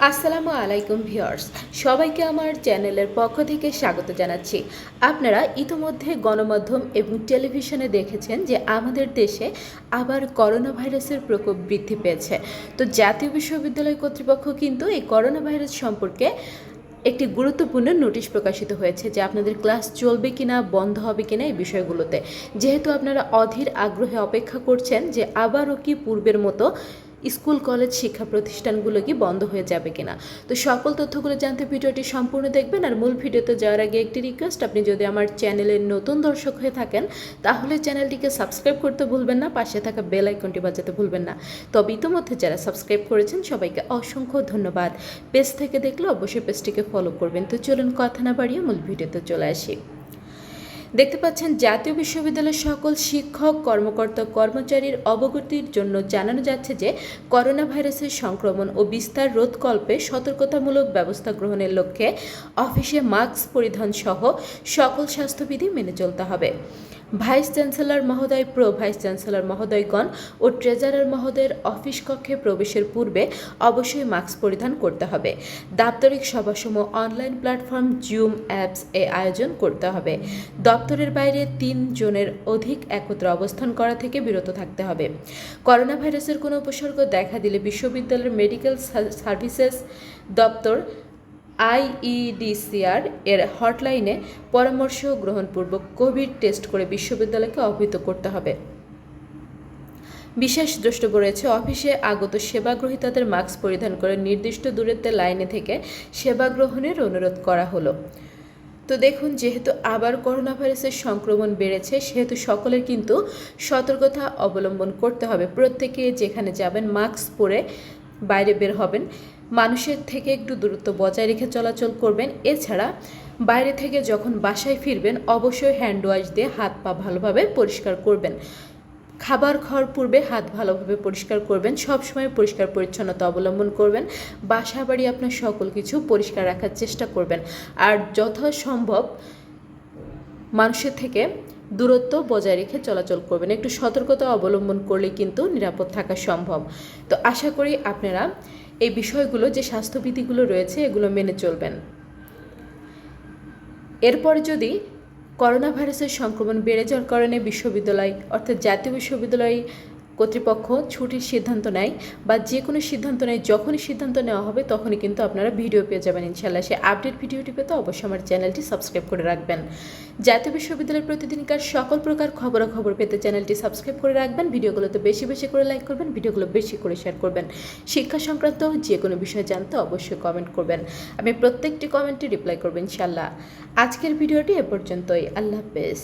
আসসালামু আলাইকুম ভিউয়ার্স, সবাইকে আমার চ্যানেলের পক্ষ থেকে স্বাগত জানাচ্ছি। আপনারা ইতোমধ্যে গণমাধ্যম এবং টেলিভিশনে দেখেছেন যে আমাদের দেশে আবার করোনা ভাইরাসের প্রকোপ বৃদ্ধি পেয়েছে। তো জাতীয় বিশ্ববিদ্যালয় কর্তৃপক্ষ কিন্তু এই করোনা ভাইরাস সম্পর্কে একটি গুরুত্বপূর্ণ নোটিশ প্রকাশিত হয়েছে যে আপনাদের ক্লাস চলবে কিনা, বন্ধ হবে কিনা এই বিষয়গুলোতে। যেহেতু আপনারা অধীর আগ্রহে অপেক্ষা করছেন যে আবারও কি পূর্বের মতো স্কুল, কলেজ, শিক্ষা প্রতিষ্ঠানগুলো কি বন্ধ হয়ে যাবে কিনা? তো সকল তথ্যগুলো জানতে ভিডিওটি সম্পূর্ণ দেখবেন আর মূল ভিডিওতে যাওয়ার আগে একটি রিকোয়েস্ট আপনি যদি আমার চ্যানেলের নতুন দর্শক হয়ে থাকেন, তাহলে চ্যানেলটিকে সাবস্ক্রাইব করতে ভুলবেন না, পাশে থাকা বেল আইকনটি বাজাতে ভুলবেন না। তবে ইতোমধ্যে যারা সাবস্ক্রাইব করেছেন, সবাইকে অসংখ্য ধন্যবাদ। পেজ থেকে দেখলে অবশ্যই পেজটিকে ফলো করবেন। তো চলুন কথা না বাড়িয়ে মূল ভিডিওতে চলে আসি। দেখতে পাচ্ছেন, জাতীয় বিশ্ববিদ্যালয়ের সকল শিক্ষক, কর্মকর্তা, কর্মচারীর অবগতির জন্য জানানো যাচ্ছে যে করোনা ভাইরাসের সংক্রমণ ও বিস্তার রোধকল্পে সতর্কতামূলক ব্যবস্থা গ্রহণের লক্ষ্যে অফিসে মাস্ক পরিধান সহ সকল স্বাস্থ্যবিধি মেনে চলতে হবে। ভাইস চ্যান্সেলর মহোদয় প্রো ভাইস চ্যান্সেলর মহোদয়গণ ও ট্রেজারার মহোদয়ের অফিস কক্ষে প্রবেশের পূর্বে অবশ্যই মাস্ক পরিধান করতে হবে। দাপ্তরিক সভাসমূহ অনলাইন প্ল্যাটফর্ম জুম অ্যাপস এ আয়োজন করতে হবে। দপ্তরের বাইরে তিন জনের অধিক একত্র অবস্থান করা থেকে বিরত থাকতে হবে। করোনা ভাইরাসের কোনো উপসর্গ দেখা দিলে বিশ্ববিদ্যালয়ের মেডিকেল সার্ভিসেস দপ্তর আইইডিসিআর এর হটলাইনে পরামর্শ গ্রহণপূর্বক কোভিড টেস্ট করে বিশ্ববিদ্যালয়কে অবহিত করতে হবে। বিশেষ দ্রষ্টব্য রয়েছে, অফিসে আগত সেবা গ্রহীতাদের মাস্ক পরিধান করে নির্দিষ্ট দূরত্বের লাইনে থেকে সেবা গ্রহণের অনুরোধ করা হলো। তো দেখুন, যেহেতু আবার করোনা ভাইরাসের সংক্রমণ বেড়েছে, সেহেতু সকলের কিন্তু সতর্কতা অবলম্বন করতে হবে। প্রত্যেকে যেখানে যাবেন, মাস্ক পরে বাইরে বের হবেন। মানুষের থেকে একটু দূরত্ব বজায় রেখে চলাচল করবেন। এছাড়া বাইরে থেকে যখন বাসায় ফিরবেন, অবশ্যই হ্যান্ড ওয়াশ দিয়ে হাত পা ভালোভাবে পরিষ্কার করবেন। খাবার খাওয়ার পূর্বে হাত ভালোভাবে পরিষ্কার করবেন সব সময় পরিষ্কার পরিচ্ছন্নতা অবলম্বন করবেন। বাসা বাড়ি আপনার সকল কিছু পরিষ্কার রাখার চেষ্টা করবেন। আর যথাসম্ভব মানুষের থেকে দূরত্ব বজায় রেখে চলাচল করবেন। একটু সতর্কতা অবলম্বন করলে কিন্তু নিরাপদ থাকা সম্ভব। তো আশা করি আপনারা এই বিষয়গুলো, যে স্বাস্থ্যবিধিগুলো রয়েছে, এগুলো মেনে চলবেন। এরপর যদি করোনা ভাইরাসের সংক্রমণ বেড়ে যাওয়ার কারণে বিশ্ববিদ্যালয়, অর্থাৎ জাতীয় বিশ্ববিদ্যালয় কর্তৃপক্ষ ছুটির সিদ্ধান্ত নেয় বা যে কোনো সিদ্ধান্ত নেয়, যখনই সিদ্ধান্ত নেওয়া হবে তখনই কিন্তু আপনারা ভিডিও পেয়ে যাবেন ইনশাল্লাহ সে আপডেট ভিডিওটি পেতে অবশ্যই আমার চ্যানেলটি সাবস্ক্রাইব করে রাখবেন। জাতীয় বিশ্ববিদ্যালয়ের প্রতিদিনকার সকল প্রকার খবরাখবর পেতে চ্যানেলটি সাবস্ক্রাইব করে রাখবেন, ভিডিওগুলোতে বেশি বেশি করে লাইক করবেন, ভিডিওগুলো বেশি করে শেয়ার করবেন। শিক্ষা সংক্রান্ত যে কোনো বিষয় জানতে অবশ্যই কমেন্ট করবেন। আমি প্রত্যেকটি কমেন্টে রিপ্লাই করবেন ইনশাল্লাহ আজকের ভিডিওটি এ পর্যন্তই। আল্লাহ হাফেজ।